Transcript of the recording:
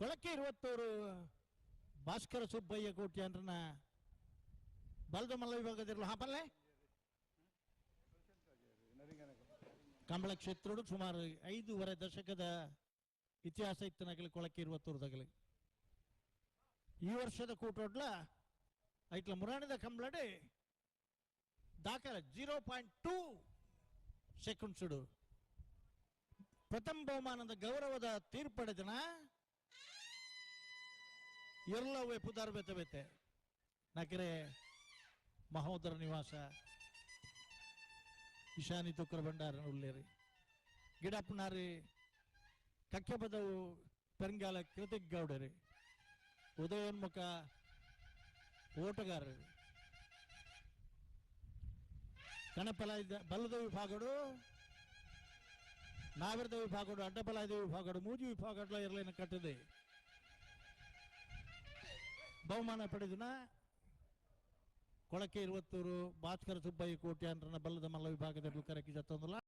ಕೊಳಕ್ಕೆ ಇರುವತ್ತೂರು ಭಾಸ್ಕರ ಸುಬ್ಬಯ್ಯ ಕೋಟ್ಯಾನ್ರನ ಬಲದ ಮಲ್ಲ ವಿಭಾಗದಿರಲು ಹಾಪಲ್ಲೇ ಕಂಬಳ ಕ್ಷೇತ್ರಡು ಸುಮಾರು ಐದೂವರೆ ದಶಕದ ಇತಿಹಾಸ ಇತ್ತನಾಗಲಿ ಕೊಳಕ್ಕೆ ಇರುವತ್ತೂರದಾಗಲಿ. ಈ ವರ್ಷದ ಕೂಟೋಡ್ಲ ಐಟ್ಲ ಮುರಾಣಿದ ಕಂಬಳಡೆ ದಾಖಲೆ ಜೀರೋ ಪಾಯಿಂಟ್ ಟೂ ಸೆಕೆಂಡ್ಸ್ ಪ್ರಥಮ ಬಹುಮಾನದ ಗೌರವದ ತೀರ್ಪಡೆದನ ಎಲ್ಲವೇ ಪುದಾರ್ ಬೆತ್ತ ಬೆತ್ತೆ ನಾಕೆರೆ ಮಹೋದರ ನಿವಾಸ ಇಶಾನಿ ತುಕ್ಕರ ಭಂಡಾರನ ಉಲ್ಲೇರಿ ಗಿಡಪ್ಪನಾರಿ ಕಕ್ಕೆ ಪದವು ಪೆರಂಗಾಲ ಕೃತಿಕ್ ಗೌಡರಿ ಉದಯೋನ್ಮುಖ ಓಟಗಾರರು ಕಣಪಲ ಬಲ್ಲದ ವಿಭಾಗಡು ನಾವಿರದ ವಿಭಾಗಡು ಅಡ್ಡಪಲಾಯದ ವಿಭಾಗಡು ಮೂಜಿ ವಿಭಾಗಡ್ಲ ಇರಲಿನ ಕಟ್ಟಿದೆ ಬಹುಮಾನ ಪಡೆದಿನ? ಕೊಳಕೆ ಇರುವತ್ತೂರು ಭಾಸ್ಕರ ಸುಬ್ಬಯ್ಯ ಕೋಟ್ಯಾಂಡ್ರನ ಬಲ್ಲದ ಮಲ್ಲ ವಿಭಾಗದಲ್ಲಿ ಕರಕಿ ಜತ್ತೊಂದಲ್ಲ